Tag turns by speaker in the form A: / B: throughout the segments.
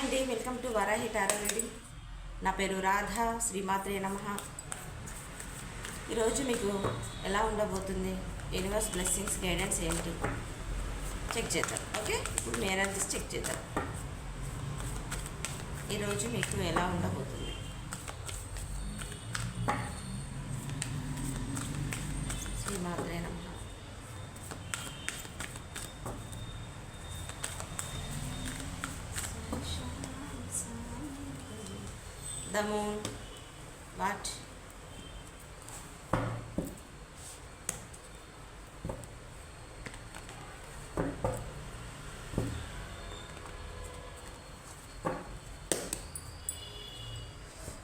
A: అండి. Welcome to Varahi tarot reading. నా పేరు రాధ శ్రీమాత్రే నమ. ఈరోజు మీకు ఎలా ఉండబోతుంది? యూనివర్స్ బ్లెస్సింగ్స్ గైడెన్స్ ఏంటి చెక్ చేద్దాం. ఓకే ఇప్పుడు మీ ఎనర్జీస్ చెక్ చేద్దాం. ఈరోజు మీకు ఎలా ఉండబోతుంది శ్రీమాత్రే నమ చూద్దాము వాట్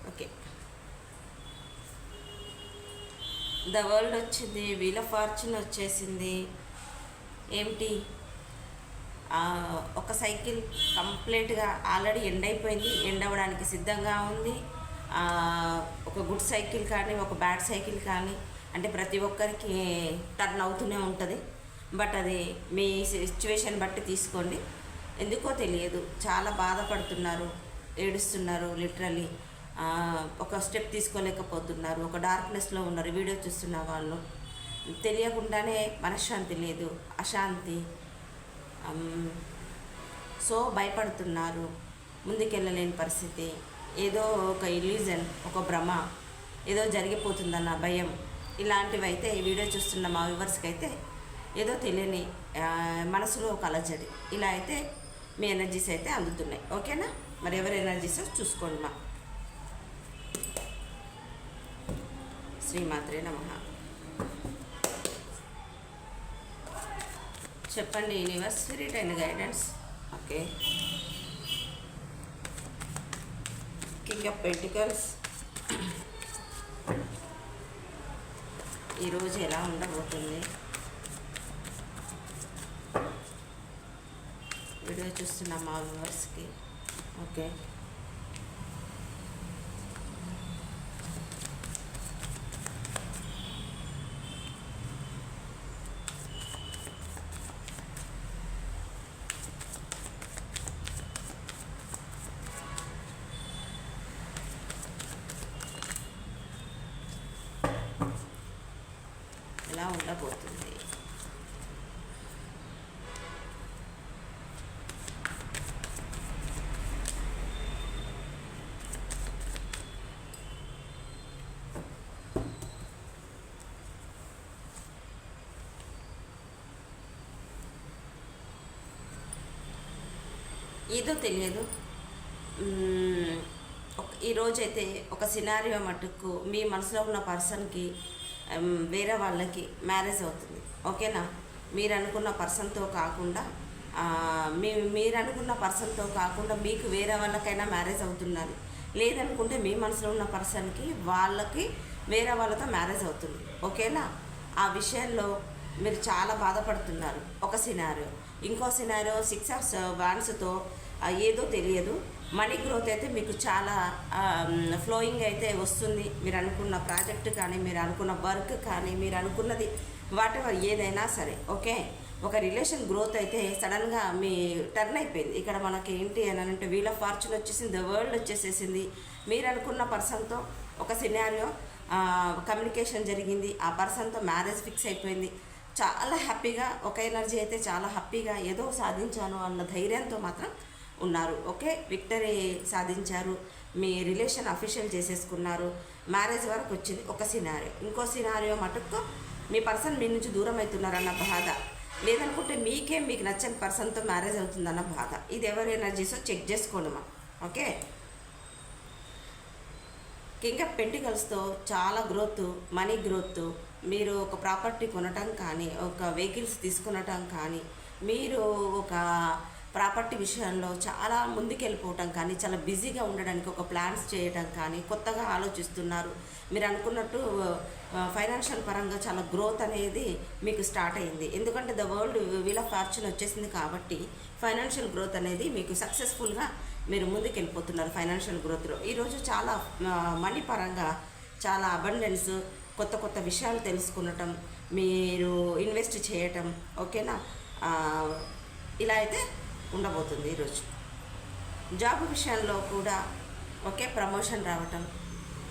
A: ఓకే ద వరల్డ్ వచ్చింది వీల్ ఆఫ్ ఫార్చ్యూన్ వచ్చేసింది. ఏమిటి? ఒక సైకిల్ కంప్లీట్గా ఆల్రెడీ ఎండ్ అయిపోయింది ఎండ్ అవ్వడానికి సిద్ధంగా ఉంది. ఒక గుడ్ సైకిల్ కానీ ఒక బ్యాడ్ సైకిల్ కానీ అంటే ప్రతి ఒక్కరికి టర్న్ అవుతూనే ఉంటుంది. బట్ అది మీ సిచ్యువేషన్ బట్టి తీసుకోండి. ఎందుకో తెలియదు. చాలా బాధపడుతున్నారు ఏడుస్తున్నారు లిటరలీ ఒక స్టెప్ తీసుకోలేకపోతున్నారు. ఒక డార్క్నెస్లో ఉన్నారు. వీడియో చూస్తున్న వాళ్ళు. తెలియకుండానే మనశ్శాంతి లేదు. అశాంతి. సో భయపడుతున్నారు. ముందుకెళ్ళలేని పరిస్థితి. ఏదో ఒక ఇల్యూజన్ ఒక భ్రమ ఏదో జరిగిపోతుందన్న భయం. ఇలాంటివి అయితే ఈ వీడియో చూస్తున్న మా వ్యూవర్స్కి అయితే ఏదో తెలియని మనసులో ఒక అలజడి. ఇలా అయితే మీ ఎనర్జీస్ అయితే అందుతున్నాయి. ఓకేనా? మరి ఎవరి ఎనర్జీస్ చూసుకోండి మా. శ్రీమాత్రే నమః. చెప్పండి universe spirit and guidance okay king of pentacles ఈరోజు ఎలా ఉండబోతుంది? వీడియో చూస్తున్న మా వ్యూవర్స్కి. ఓకే. ఎలా ఉండబోతుంది ఏదో తెలియదు ఈరోజైతే ఒక సినారియో మటుకు మీ మనసులో ఉన్న పర్సన్కి వేరే వాళ్ళకి మ్యారేజ్ అవుతుంది. ఓకేనా? మీరు అనుకున్న పర్సన్తో కాకుండా మీ మీరు అనుకున్న పర్సన్తో కాకుండా మీకు వేరే వాళ్ళకైనా మ్యారేజ్ అవుతున్నారు. లేదనుకుంటే మీ మనసులో ఉన్న పర్సన్కి వాళ్ళకి వేరే వాళ్ళతో మ్యారేజ్ అవుతుంది. ఓకేనా? ఆ విషయంలో మీరు చాలా బాధపడుతున్నారు. ఒక సినారియో ఇంకో సినారియో సిక్స్ ఆఫ్ వాన్స్తో ఏదో తెలియదు. మనీ గ్రోత్ అయితే మీకు చాలా ఫ్లోయింగ్ అయితే వస్తుంది. మీరు అనుకున్న ప్రాజెక్ట్ కానీ మీరు అనుకున్న వర్క్ కానీ మీరు అనుకున్నది వాటి ఏదైనా సరే ఓకే? ఒక రిలేషన్ గ్రోత్ అయితే సడన్గా మీ టర్న్ అయిపోయింది. ఇక్కడ మనకి ఏంటి అని అంటే వీల్ ఆఫ్ ఫార్చ్యూన్ వచ్చేసింది ద వరల్డ్ వచ్చేసేసింది. మీరు అనుకున్న పర్సన్తో ఒక సినారియో కమ్యూనికేషన్ జరిగింది. ఆ పర్సన్తో మ్యారేజ్ ఫిక్స్ అయిపోయింది. చాలా హ్యాపీగా ఒక ఎనర్జీ అయితే చాలా హ్యాపీగా ఏదో సాధించాను అన్న ధైర్యంతో మాత్రం ఉన్నారు. ఓకే? విక్టరీ సాధించారు. మీ రిలేషన్ అఫీషియల్ చేసేసుకున్నారు. మ్యారేజ్ వరకు వచ్చింది. ఒక సినారియో ఇంకో సినారియో మటుకు మీ పర్సన్ మీ నుంచి దూరం అవుతున్నారన్న బాధ. లేదనుకుంటే మీకే మీకు నచ్చని పర్సన్తో మ్యారేజ్ అవుతుందన్న బాధ. ఇది ఎవరి ఎనర్జీసో చెక్ చేసుకోండి మా ఓకే? కింగ్ ఆఫ్ పెంటికల్స్తో చాలా గ్రోత్ మనీ గ్రోత్. మీరు ఒక ప్రాపర్టీ కొనటం కానీ ఒక వెహికల్స్ తీసుకునటం కానీ మీరు ఒక ప్రాపర్టీ విషయంలో చాలా ముందుకెళ్ళిపోవటం కానీ చాలా బిజీగా ఉండడానికి ఒక ప్లాన్స్ చేయటం కానీ కొత్తగా ఆలోచిస్తున్నారు. మీరు అనుకున్నట్టు ఫైనాన్షియల్ పరంగా చాలా గ్రోత్ అనేది మీకు స్టార్ట్ అయింది. ఎందుకంటే the world wheel of fortune వచ్చేసింది కాబట్టి ఫైనాన్షియల్ గ్రోత్ అనేది మీకు సక్సెస్ఫుల్గా మీరు ముందుకెళ్ళిపోతున్నారు ఫైనాన్షియల్ గ్రోత్లో. ఈరోజు చాలా మనీ పరంగా చాలా అబండెన్స్ కొత్త కొత్త విషయాలు తెలుసుకునటం మీరు ఇన్వెస్ట్ చేయటం ఓకేనా? ఇలా అయితే ఉండబోతుంది ఈరోజు జాబ్ విషయంలో కూడా ఒకే ప్రమోషన్ రావటం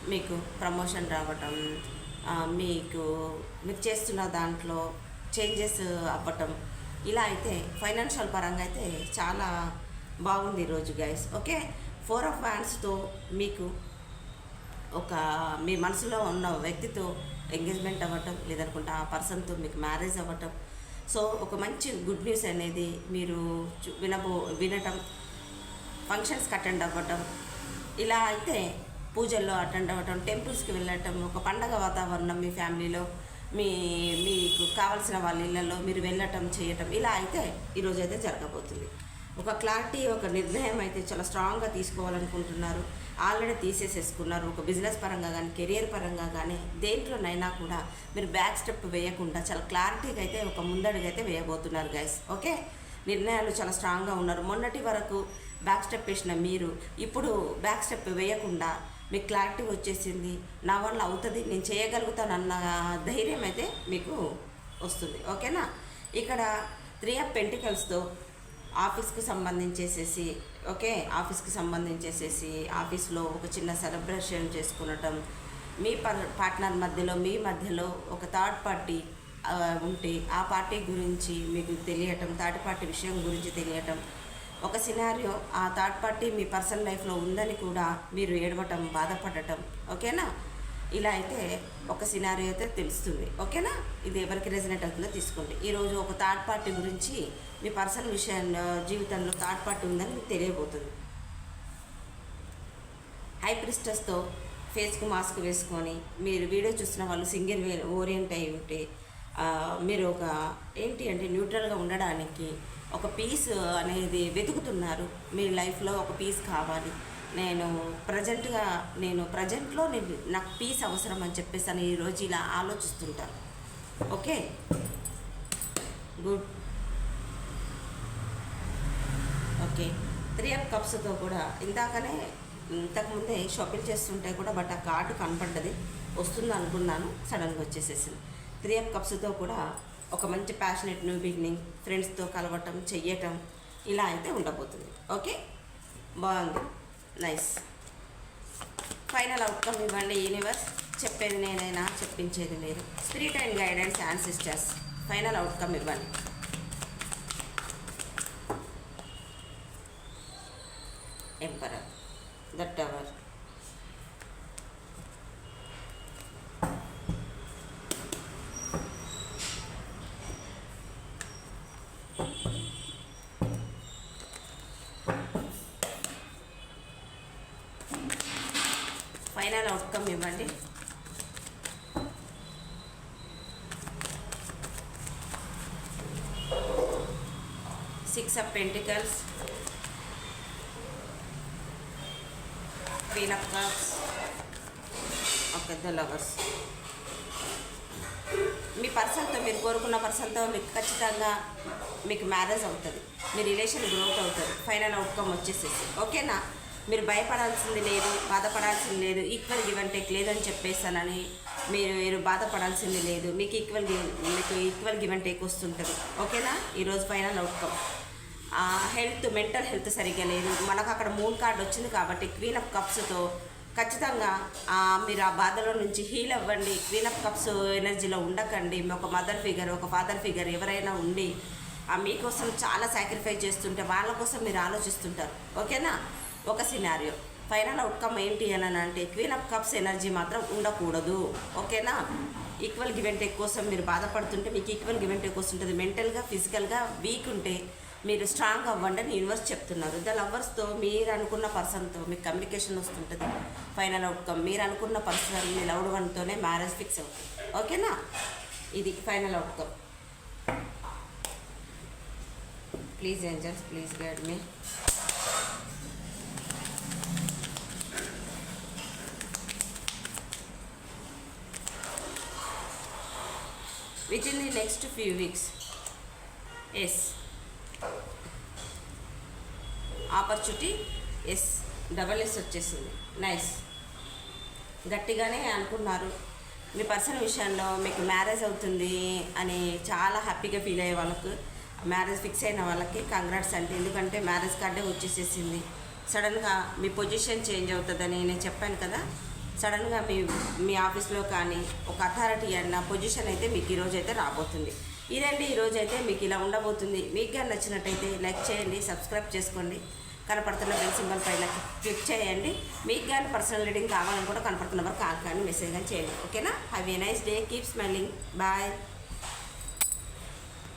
A: మీకు ప్రమోషన్ రావటం మీకు మీరు చేస్తున్న దాంట్లో చేంజెస్ అవ్వటం ఇలా అయితే ఫైనాన్షియల్ పరంగా అయితే చాలా బాగుంది ఈరోజు గైస్ ఓకే? ఫోర్ ఆఫ్ వ్యాన్స్తో మీకు ఒక మీ మనసులో ఉన్న వ్యక్తితో ఎంగేజ్మెంట్ అవ్వటం లేదనుకుంటే ఆ పర్సన్తో మీకు మ్యారేజ్ అవ్వటం సో ఒక మంచి గుడ్ న్యూస్ అనేది మీరు వినబో వినటం ఫంక్షన్స్కి అటెండ్ అవ్వటం ఇలా అయితే పూజల్లో అటెండ్ అవ్వటం టెంపుల్స్కి వెళ్ళటం ఒక పండగ వాతావరణం మీ ఫ్యామిలీలో మీ మీకు కావాల్సిన వాళ్ళ ఇళ్ళల్లో మీరు వెళ్ళటం చేయటం ఇలా అయితే ఈరోజు అయితే జరగబోతుంది. ఒక క్లారిటీ ఒక నిర్ణయం అయితే చాలా స్ట్రాంగ్గా తీసుకోవాలనుకుంటున్నారు. ఆల్రెడీ తీసేసేసుకున్నారు. ఒక బిజినెస్ పరంగా కానీ కెరియర్ పరంగా కానీ దేంట్లోనైనా కూడా మీరు బ్యాక్ స్టెప్ వేయకుండా చాలా క్లారిటీగా అయితే ఒక ముందడుగైతే వేయబోతున్నారు గైస్ ఓకే నిర్ణయాలు చాలా స్ట్రాంగ్గా ఉన్నారు. మొన్నటి వరకు బ్యాక్ స్టెప్ వేసిన మీరు ఇప్పుడు బ్యాక్ స్టెప్ వేయకుండా మీకు క్లారిటీ వచ్చేసింది. నా వల్ల అవుతుంది నేను చేయగలుగుతానన్న ధైర్యం అయితే మీకు వస్తుంది. ఓకేనా ఇక్కడ త్రీ ఆఫ్ పెంటికల్స్తో ఆఫీస్కు సంబంధించేసేసి ఓకే? ఆఫీస్కి సంబంధించేసేసి ఆఫీస్లో ఒక చిన్న సెలబ్రేషన్ చేసుకునటం మీ పార్ట్నర్ మధ్యలో మీ మధ్యలో ఒక థర్డ్ పార్టీ ఉంటే ఆ పార్టీ గురించి మీకు తెలియటం థర్డ్ పార్టీ విషయం గురించి తెలియటం ఒక సినారియో ఆ థర్డ్ పార్టీ మీ పర్సనల్ లైఫ్లో ఉందని కూడా మీరు ఏడవటం బాధపడటం ఓకేనా? ఇలా అయితే ఒక సినారీ అయితే తెలుస్తుంది. ఓకేనా? ఇది ఎవరికి రెసినేట్ అవుతుందో తీసుకోండి. ఈరోజు ఒక థర్డ్ పార్టీ గురించి మీ పర్సనల్ విషయంలో జీవితంలో థర్డ్ పార్టీ ఉందని మీకు తెలియబోతుంది. హై ప్రిస్టర్స్తో ఫేస్కు మాస్క్ వేసుకొని మీరు వీడియో చూస్తున్న వాళ్ళు సింగిల్ వే ఓరియంట్ అయి ఉంటే మీరు ఒక ఏంటి అంటే న్యూట్రల్గా ఉండడానికి ఒక పీస్ అనేది వెతుకుతున్నారు. మీ లైఫ్లో ఒక పీస్ కావాలి. నేను ప్రజెంట్గా నేను ప్రజెంట్లో నేను నాకు పీస్ అవసరం అని చెప్పేసి అని ఈరోజు ఇలా ఆలోచిస్తుంటాను okay? Good. Okay. Three of కప్స్తో కూడా ఇందాకనే ఇంతకుముందే షాపింగ్ చేస్తుంటే కూడా బట్ ఆ కార్డు కనపడ్డది. వస్తుంది అనుకున్నాను. సడన్గా వచ్చేసేసింది. త్రీ అప్ కప్స్తో కూడా ఒక మంచి ప్యాషనెట్ న్యూ బిగినింగ్ ఫ్రెండ్స్తో కలవటం చెయ్యటం ఇలా అయితే ఉండబోతుంది. ఓకే? బాగుంది. నైస్ ఫైనల్ అవుట్కమ్ ఇవ్వండి యూనివర్స్ చెప్పేది నేనైనా చెప్పించేది మీరు spirit and guidance ancestors final outcome ఇవ్వండి. ఎంపరర్ దట్ ఫైనల్ అవుట్కమ్ ఇవ్వండి. Six of pentacles queen of cups okay the lovers మీ పర్సన్తో మీరు కోరుకున్న పర్సన్తో మీకు ఖచ్చితంగా మీకు మ్యారేజ్ అవుతుంది. మీ రిలేషన్ గ్రోత్ అవుతుంది. ఫైనల్ అవుట్కమ్ వచ్చేసేసి. ఓకేనా మీరు భయపడాల్సింది లేదు బాధపడాల్సింది లేదు ఈక్వల్ గివ్ అండ్ టేక్ లేదని చెప్పేస్తానని మీరు మీరు బాధపడాల్సింది లేదు. మీకు ఈక్వల్ గివ్ మీకు ఈక్వల్ గివ్ అండ్ టేక్ వస్తుంటుంది. ఓకేనా? ఈరోజు పైన అవుట్కమ్ హెల్త్ మెంటల్ హెల్త్ సరిగ్గా లేదు. మనకు అక్కడ మూన్ కార్డ్ వచ్చింది కాబట్టి క్వీన్ ఆఫ్ కప్స్తో ఖచ్చితంగా మీరు ఆ బాధలో నుంచి హీల్ అవ్వండి. క్వీన్ ఆఫ్ కప్స్ ఎనర్జీలో ఉండకండి. ఒక మదర్ ఫిగర్ ఒక ఫాదర్ ఫిగర్ ఎవరైనా ఉండి ఆ మీకోసం చాలా సాక్రిఫైస్ చేస్తుంటే వాళ్ళ కోసం మీరు ఆలోచిస్తుంటారు. ఓకేనా? ఒక సినారియో ఫైనల్ అవుట్కమ్ ఏంటి అని అంటే క్వీన్ ఆఫ్ కప్స్ ఎనర్జీ మాత్రం ఉండకూడదు. ఓకేనా? ఈక్వల్ గివెన్ టేక్ కోసం మీరు బాధపడుతుంటే మీకు ఈక్వల్ గివెన్ టేక్ వస్తుంటుంది. మెంటల్గా ఫిజికల్గా వీక్ ఉంటే మీరు స్ట్రాంగ్ అవ్వండి అని యూనివర్స్ చెప్తున్నారు. ద లవర్స్తో మీరు అనుకున్న పర్సన్తో మీకు కమ్యూనికేషన్ వస్తుంటుంది. ఫైనల్ అవుట్కమ్ మీరు అనుకున్న పర్సన్ మీ లవ్డ్ వన్తోనే మ్యారేజ్ ఫిక్స్ అవుతుంది. ఓకేనా? ఇది final outcome please angels please guide me within the next few weeks yes opportunity yes double yes వచ్చేసింది. నైస్ గట్టిగానే అనుకున్నారు. మీ పర్సన్ విషయంలో మీకు మ్యారేజ్ అవుతుంది అని చాలా హ్యాపీగా ఫీల్ అయ్యే వాళ్ళకు మ్యారేజ్ ఫిక్స్ అయిన వాళ్ళకి కంగ్రాట్స్ అంటే ఎందుకంటే మ్యారేజ్ కార్డే వచ్చేసేసింది. సడన్గా మీ పొజిషన్ చేంజ్ అవుతుందని నేను చెప్పాను కదా. సడన్గా మీ మీ ఆఫీస్లో కానీ ఒక అథారిటీ అన్న పొజిషన్ అయితే మీకు ఈరోజు అయితే రాబోతుంది. ఇదండి ఈరోజు అయితే మీకు ఇలా ఉండబోతుంది. మీకు కానీ నచ్చినట్టయితే లైక్ చేయండి సబ్స్క్రైబ్ చేసుకోండి. కనపడుతున్న బెల్ సింబల్ పైన క్లిక్ చేయండి. మీకు కానీ పర్సనల్ రీడింగ్ కావాలని కూడా కనపడుతున్న వరకు కాల్ కానీ మెసేజ్ కానీ చేయండి. ఓకేనా? Have a nice day keep smiling bye